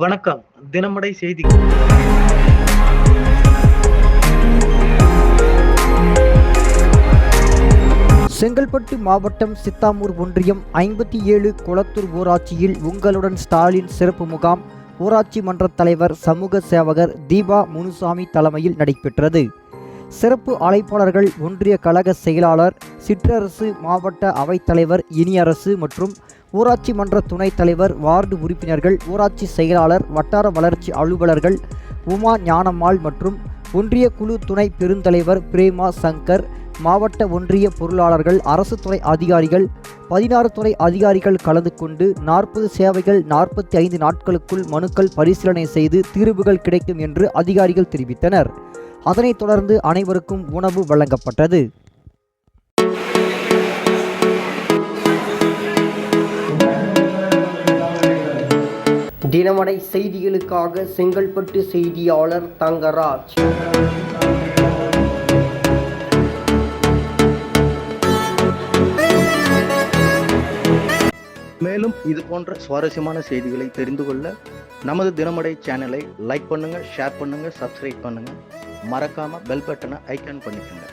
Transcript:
வணக்கம். தினமடை செய்தி செங்கல்பட்டு மாவட்டம் சித்தாமூர் ஒன்றியம் ஐம்பத்தி ஏழு குளத்தூர் ஊராட்சியில் உங்களுடன் ஸ்டாலின் சிறப்பு முகாம். ஊராட்சி மன்ற தலைவர் சமூக சேவகர் தீபா முனுசாமி தலைமையில் நடைபெற்றது. சிறப்பு அழைப்பாளர்கள் ஒன்றிய கழக செயலாளர் சிற்றரசு மாவட்ட அவைத்தலைவர் இனியரசு மற்றும் ஊராட்சி மன்ற துணைத் தலைவர் வார்டு உறுப்பினர்கள் ஊராட்சி செயலாளர் வட்டார வளர்ச்சி அலுவலர்கள் உமா ஞானம்மாள் மற்றும் ஒன்றிய குழு துணை பெருந்தலைவர் பிரேமா சங்கர் மாவட்ட ஒன்றிய பொருளாளர்கள் அரசு துறை அதிகாரிகள் பதினாறு துறை அதிகாரிகள் கலந்து கொண்டு நாற்பது சேவைகள் நாற்பத்தி ஐந்து நாட்களுக்குள் மனுக்கள் பரிசீலனை செய்து தீர்வுகள் கிடைக்கும் என்று அதிகாரிகள் தெரிவித்தனர். அதனைத் தொடர்ந்து அனைவருக்கும் உணவு வழங்கப்பட்டது. தினமடை செய்திகளுக்காக செங்கல்பட்டு செய்தியாளர் தங்கராஜ். மேலும் இது போன்ற சுவாரஸ்யமான செய்திகளை தெரிந்து கொள்ள நமது தினமடை சேனலை லைக் பண்ணுங்க ஷேர் பண்ணுங்க சப்ஸ்கிரைப் பண்ணுங்க. மறக்காம பெல் பட்டனை ஐக்கான் பண்ணிக்கோங்க.